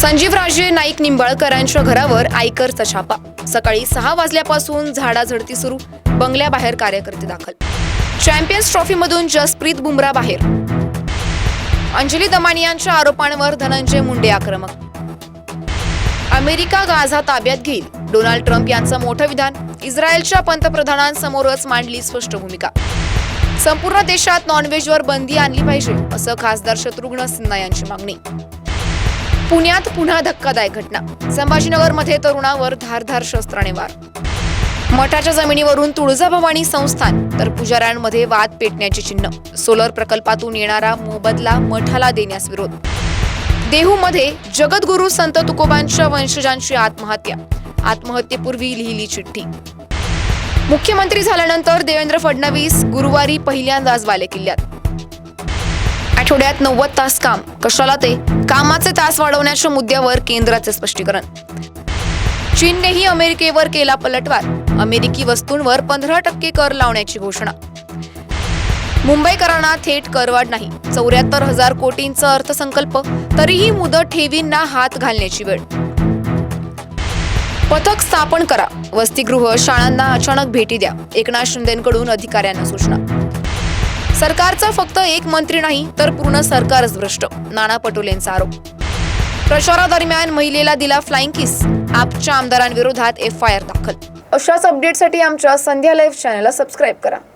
संजीवराजे नाईक निंबाळकरांच्या घरावर आयकरचा छापा. सकाळी सहा वाजल्यापासून झाडाझडती सुरू. बंगल्याबाहेर कार्यकर्ते दाखल. चॅम्पियन्स ट्रॉफीमधून जसप्रीत बुमरा बाहेर. अंजली दमानियांच्या आरोपांवर धनंजय मुंडे आक्रमक. अमेरिका गाझा ताब्यात घेईल. डोनाल्ड ट्रम्प यांचं मोठं विधान. इस्रायलच्या पंतप्रधानांसमोरच मांडली स्पष्ट भूमिका. संपूर्ण देशात नॉनव्हेजवर बंदी आणली पाहिजे असं खासदार शत्रुघ्न सिन्हा यांची मागणी. पुण्यात पुन्हा धक्कादायक घटना. संभाजीनगरमध्ये तरुणावर धारधार शस्त्राने वार. मठाच्या जमिनीवरून तुळजाभवानी संस्थान तर पुजाऱ्यांमध्ये वाद पेटण्याची चिन्ह. सोलर प्रकल्पातून येणारा मोबदला मठाला देण्यास विरोध. देहूमध्ये जगद्गुरू संत तुकोबांच्या वंशजांची आत्महत्या. आत्महत्येपूर्वी लिहिली चिठ्ठी. मुख्यमंत्री झाल्यानंतर देवेंद्र फडणवीस गुरुवारी पहिल्यांदाच बालेकिल्ल्यात आठवड्यात नव्वद तास काम. कशाला ते? कामाचे तास वाढवण्याच्या मुद्द्यावर केंद्राचे स्पष्टीकरण. चीननेही अमेरिकेवर केला पलटवार. अमेरिकी वस्तूंवर पंधरा टक्के कर लावण्याची घोषणा. मुंबईकरांना थेट करवाढ नाही. चौऱ्याहत्तर हजार कोटींचा अर्थसंकल्प तरीही मुदत ठेवींना हात घालण्याची वेळ. पथक स्थापन करा. वसतिगृह शाळांना अचानक भेटी द्या. एकनाथ शिंदेकडून अधिकाऱ्यांना सूचना. सरकारचा फक्त एक मंत्री नाही तर पूर्ण सरकारच भ्रष्ट नाना पटोलेंचा आरोप. प्रचारादरम्यान महिलेला दिला फ्लाइंग किस आपच्या आमदारांविरोधात एफ आय आर दाखल. अशाच अपडेटसाठी आमच्या संध्या लाईव्ह चॅनलला सबस्क्राईब करा.